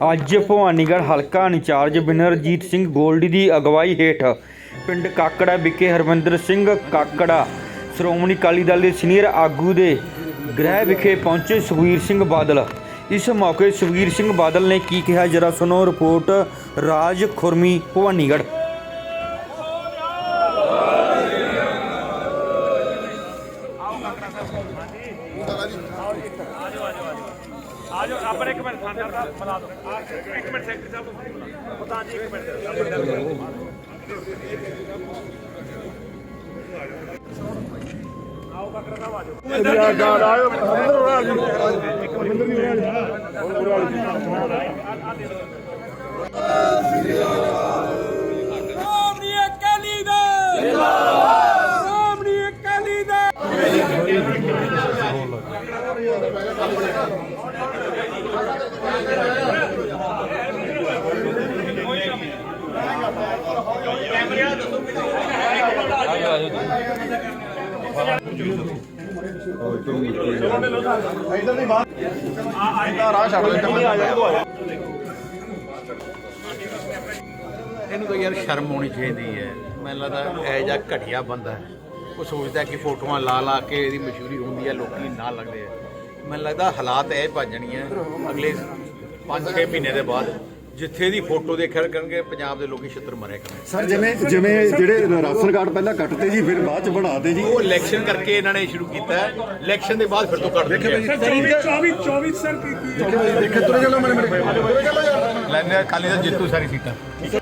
ਅੱਜ ਭਵਾਨੀਗੜ੍ਹ ਹਲਕਾ ਇੰਚਾਰਜ ਬਿਨਰਜੀਤ ਸਿੰਘ ਗੋਲਡੀ ਦੀ ਅਗਵਾਈ ਹੇਠ ਪਿੰਡ ਕਾਕੜਾ ਵਿਖੇ ਹਰਮਿੰਦਰ ਸਿੰਘ ਕਾਕੜਾ, ਸ਼੍ਰੋਮਣੀ ਅਕਾਲੀ ਦਲ ਦੇ ਸੀਨੀਅਰ ਆਗੂ ਦੇ ਗ੍ਰਹਿ ਵਿਖੇ ਪਹੁੰਚੇ ਸੁਖਵੀਰ ਸਿੰਘ ਬਾਦਲ। ਇਸ ਮੌਕੇ ਸੁਖਵੀਰ ਸਿੰਘ ਬਾਦਲ ਨੇ ਕੀ ਕਿਹਾ? ਜਰਾ ਸੁਣੋ ਰਿਪੋਰਟ, ਰਾਜ ਖੁਰਮੀ, ਭਵਾਨੀਗੜ੍ਹ। ਆਜੋ ਆਪਣੇ ਇੱਕ ਮਿੰਟ ਥਾਣੇਦਾਰ ਸਾਹਿਬ ਬੁਲਾ ਦਿਓ। ਆ, ਇੱਕ ਮਿੰਟ ਸੈਕਟਰੀ ਸਾਹਿਬ ਨੂੰ ਪਤਾ ਜੀ ਇੱਕ ਮਿੰਟ। ਆਓ ਬੱਕਰਾ ਸਾਹਿਬ ਆਜੋ। ਸ਼੍ਰੋਮਣੀ ਇਹਨੂੰ ਤਾਂ ਯਾਰ ਸ਼ਰਮ ਆਉਣੀ ਚਾਹੀਦੀ ਹੈ। ਮੈਨੂੰ ਲੱਗਦਾ ਇਹ ਜਿਹਾ ਘਟੀਆ ਬੰਦਾ ਹੈ। ਉਹ ਸੋਚਦਾ ਕਿ ਫੋਟੋਆਂ ਲਾ ਲਾ ਕੇ ਇਹਦੀ ਮਸ਼ਹੂਰੀ ਹੁੰਦੀ ਹੈ, ਲੋਕੀ ਨਾਲ ਲੱਗਦੇ ਆ। ਮੈਨੂੰ ਲੱਗਦਾ ਹਾਲਾਤ ਇਹ ਭੱਜਣੀਆਂ ਅਗਲੇ 5-6 ਮਹੀਨੇ ਦੇ ਬਾਅਦ ਜਿੱਥੇ ਦੀ ਫੋਟੋ ਦੇਖਿਆ ਕਰਨਗੇ ਪੰਜਾਬ ਦੇ ਲੋਕੀ ਛਿੱਤਰ ਮਰਿਆ ਕਰਨਗੇ ਸਰ ਜਿਵੇਂ ਜਿਵੇਂ ਜਿਹੜੇ ਰਾਸ਼ਨ ਕਾਰਡ ਪਹਿਲਾਂ ਕੱਟਦੇ ਜੀ ਫਿਰ ਬਾਅਦ ਚ ਬਣਾਤੇ ਜੀ। ਉਹ ਇਲੈਕਸ਼ਨ ਕਰਕੇ ਇਹਨਾਂ ਨੇ ਸ਼ੁਰੂ ਕੀਤਾ ਹੈ। ਇਲੈਕਸ਼ਨ ਦੇ ਬਾਅਦ ਫਿਰ ਤੋਂ ਕੱਢ ਦਿੰਦੇ 24 24 ਸਰ ਕੀ ਕੀ ਦੇਖੇ ਤੁਰੇ ਚਲੋ ਮੇਰੇ ਮੇਰੇ ਲੈਣੇ ਕਾਲੀ ਦਾ ਜਿੱਤੂ ਸਾਰੀ ਸੀਟਾਂ।